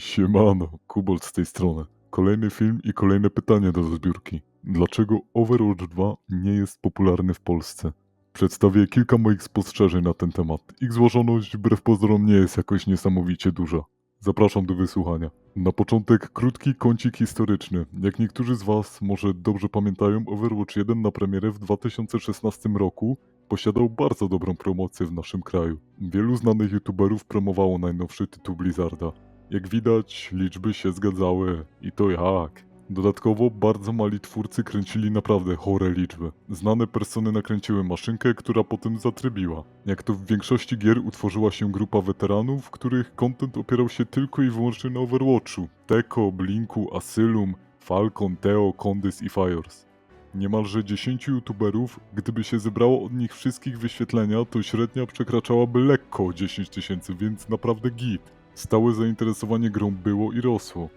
Siemano, Kubolt z tej strony. Kolejny film i kolejne pytanie do zbiórki. Dlaczego Overwatch 2 nie jest popularny w Polsce? Przedstawię kilka moich spostrzeżeń na ten temat. Ich złożoność wbrew pozorom nie jest jakoś niesamowicie duża. Zapraszam do wysłuchania. Na początek krótki kącik historyczny. Jak niektórzy z Was może dobrze pamiętają, Overwatch 1 na premierę w 2016 roku posiadał bardzo dobrą promocję w naszym kraju. Wielu znanych youtuberów promowało najnowszy tytuł Blizzarda. Jak widać, liczby się zgadzały i to jak. Dodatkowo bardzo mali twórcy kręcili naprawdę chore liczby. Znane persony nakręciły maszynkę, która potem zatrybiła. Jak to w większości gier utworzyła się grupa weteranów, których content opierał się tylko i wyłącznie na Overwatchu. Teko, Blinku, Asylum, Falcon, Teo, Condys i Fires. Niemalże 10 youtuberów, gdyby się zebrało od nich wszystkich wyświetlenia, to średnia przekraczałaby lekko 10 tysięcy, więc naprawdę git. Stałe zainteresowanie grą było i rosło.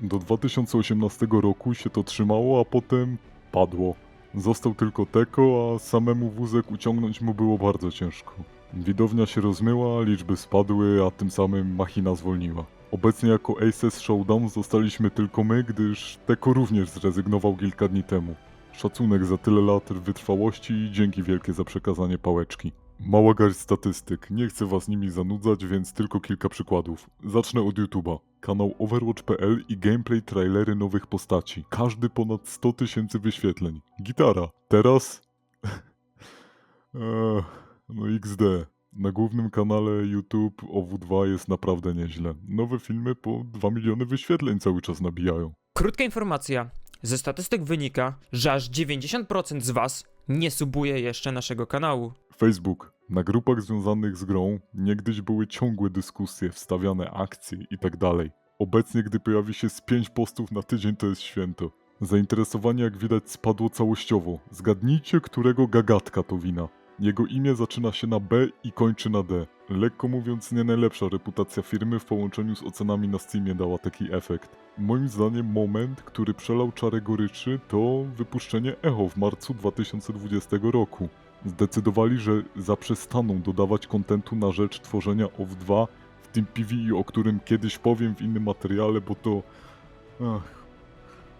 Do 2018 roku się to trzymało, a potem padło. Został tylko Teko, a samemu wózek uciągnąć mu było bardzo ciężko. Widownia się rozmyła, liczby spadły, a tym samym machina zwolniła. Obecnie jako Aces Showdown zostaliśmy tylko my, gdyż Teko również zrezygnował kilka dni temu. Szacunek za tyle lat wytrwałości i dzięki wielkie za przekazanie pałeczki. Mała garść statystyk, nie chcę was nimi zanudzać, więc tylko kilka przykładów. Zacznę od YouTube'a. Kanał Overwatch.pl i gameplay trailery nowych postaci. Każdy ponad 100 tysięcy wyświetleń. Gitara. Teraz... Eee, no XD. Na głównym kanale YouTube OW2 jest naprawdę nieźle. Nowe filmy po 2 miliony wyświetleń cały czas nabijają. Krótka informacja. Ze statystyk wynika, że aż 90% z Was nie subuje jeszcze naszego kanału. Facebook. Na grupach związanych z grą niegdyś były ciągłe dyskusje, wstawiane akcje itd. Obecnie, gdy pojawi się z 5 postów na tydzień, to jest święto. Zainteresowanie, jak widać, spadło całościowo. Zgadnijcie, którego gagatka to wina. Jego imię zaczyna się na B i kończy na D. Lekko mówiąc, nie najlepsza reputacja firmy w połączeniu z ocenami na Steamie dała taki efekt. Moim zdaniem moment, który przelał czarę goryczy, to wypuszczenie Echo w marcu 2020 roku. Zdecydowali, że zaprzestaną dodawać kontentu na rzecz tworzenia OW2, w tym PvE, o którym kiedyś powiem w innym materiale, bo to... Ach,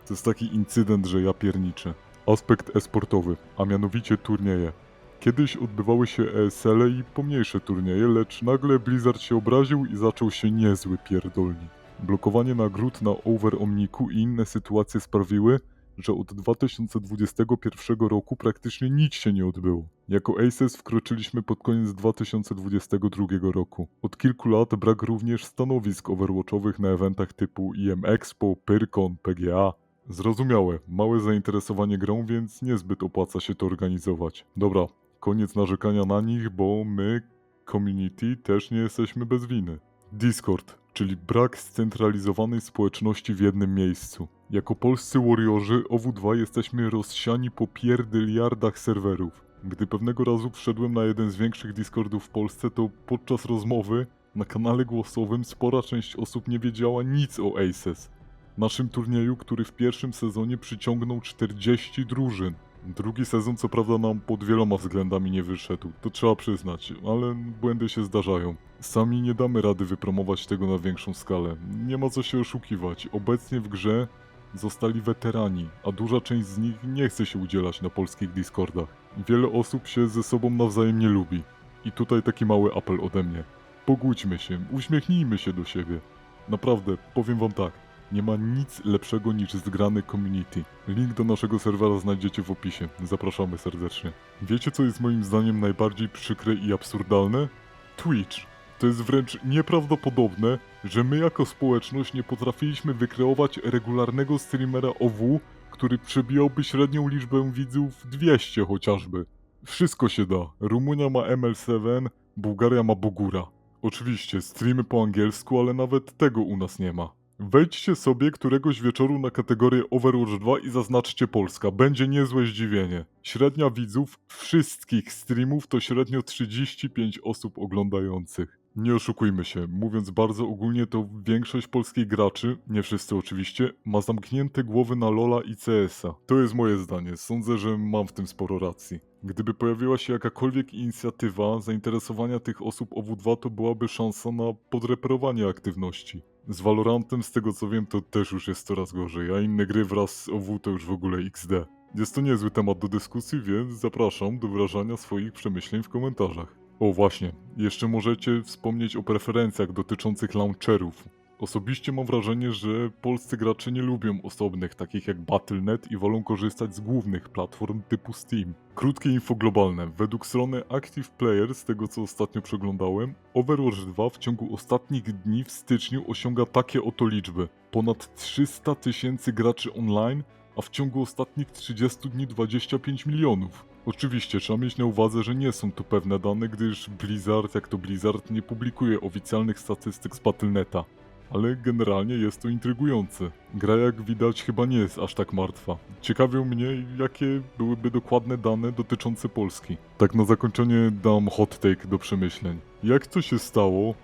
to jest taki incydent, że ja pierniczę. Aspekt esportowy, a mianowicie turnieje. Kiedyś odbywały się ESL-e i pomniejsze turnieje, lecz nagle Blizzard się obraził i zaczął się niezły pierdolnik. Blokowanie nagród na Over Omniku i inne sytuacje sprawiły, że od 2021 roku praktycznie nic się nie odbyło. Jako Aces wkroczyliśmy pod koniec 2022 roku. Od kilku lat brak również stanowisk overwatchowych na eventach typu EM Expo, Pyrkon, PGA. Zrozumiałe, małe zainteresowanie grą, więc niezbyt opłaca się to organizować. Dobra, koniec narzekania na nich, bo my, community, też nie jesteśmy bez winy. Discord, czyli brak scentralizowanej społeczności w jednym miejscu. Jako polscy warriorzy OW2 jesteśmy rozsiani po pierdyliardach serwerów. Gdy pewnego razu wszedłem na jeden z większych Discordów w Polsce, to podczas rozmowy na kanale głosowym spora część osób nie wiedziała nic o Aces. Naszym turnieju, który w pierwszym sezonie przyciągnął 40 drużyn. Drugi sezon co prawda nam pod wieloma względami nie wyszedł, to trzeba przyznać, ale błędy się zdarzają. Sami nie damy rady wypromować tego na większą skalę. Nie ma co się oszukiwać. Obecnie w grze zostali weterani, a duża część z nich nie chce się udzielać na polskich Discordach. Wiele osób się ze sobą nawzajem nie lubi. I tutaj taki mały apel ode mnie. Pogódźmy się, uśmiechnijmy się do siebie. Naprawdę, powiem wam tak. Nie ma nic lepszego niż zgrany community. Link do naszego serwera znajdziecie w opisie. Zapraszamy serdecznie. Wiecie co jest moim zdaniem najbardziej przykre i absurdalne? Twitch. To jest wręcz nieprawdopodobne, że my jako społeczność nie potrafiliśmy wykreować regularnego streamera OW, który przebijałby średnią liczbę widzów 200 chociażby. Wszystko się da. Rumunia ma ML7, Bułgaria ma Bogura. Oczywiście, streamy po angielsku, ale nawet tego u nas nie ma. Wejdźcie sobie któregoś wieczoru na kategorię Overwatch 2 i zaznaczcie Polska. Będzie niezłe zdziwienie. Średnia widzów wszystkich streamów to średnio 35 osób oglądających. Nie oszukujmy się, mówiąc bardzo ogólnie, to większość polskich graczy, nie wszyscy oczywiście, ma zamknięte głowy na Lola i CS-a. To jest moje zdanie, sądzę, że mam w tym sporo racji. Gdyby pojawiła się jakakolwiek inicjatywa zainteresowania tych osób OW2, to byłaby szansa na podreperowanie aktywności. Z Valorantem, z tego co wiem, to też już jest coraz gorzej, a inne gry wraz z OW to już w ogóle XD. Jest to niezły temat do dyskusji, więc zapraszam do wyrażania swoich przemyśleń w komentarzach. O właśnie, jeszcze możecie wspomnieć o preferencjach dotyczących launcherów. Osobiście mam wrażenie, że polscy gracze nie lubią osobnych, takich jak Battle.net i wolą korzystać z głównych platform typu Steam. Krótkie info globalne. Według strony Active Player, z tego co ostatnio przeglądałem, Overwatch 2 w ciągu ostatnich dni w styczniu osiąga takie oto liczby. Ponad 300 tysięcy graczy online, a w ciągu ostatnich 30 dni 25 milionów. Oczywiście trzeba mieć na uwadze, że nie są to pewne dane, gdyż Blizzard, jak to Blizzard, nie publikuje oficjalnych statystyk z Battle.neta. Ale generalnie jest to intrygujące. Gra jak widać chyba nie jest aż tak martwa. Ciekawią mnie, jakie byłyby dokładne dane dotyczące Polski. Tak na zakończenie dam hot take do przemyśleń. Jak to się stało,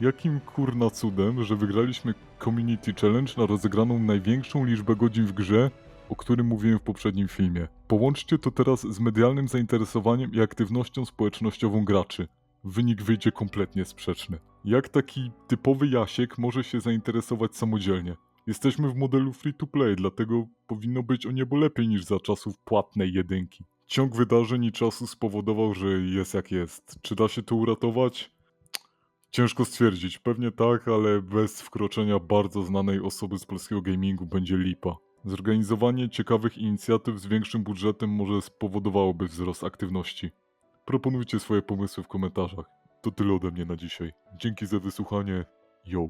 jakim kurna cudem, że wygraliśmy Community Challenge na rozegraną największą liczbę godzin w grze, o którym mówiłem w poprzednim filmie. Połączcie to teraz z medialnym zainteresowaniem i aktywnością społecznościową graczy. Wynik wyjdzie kompletnie sprzeczny. Jak taki typowy Jasiek może się zainteresować samodzielnie? Jesteśmy w modelu free to play, dlatego powinno być o niebo lepiej niż za czasów płatnej jedynki. Ciąg wydarzeń i czasu spowodował, że jest jak jest. Czy da się to uratować? Ciężko stwierdzić, pewnie tak, ale bez wkroczenia bardzo znanej osoby z polskiego gamingu będzie lipa. Zorganizowanie ciekawych inicjatyw z większym budżetem może spowodowałoby wzrost aktywności. Proponujcie swoje pomysły w komentarzach. To tyle ode mnie na dzisiaj. Dzięki za wysłuchanie. Yo.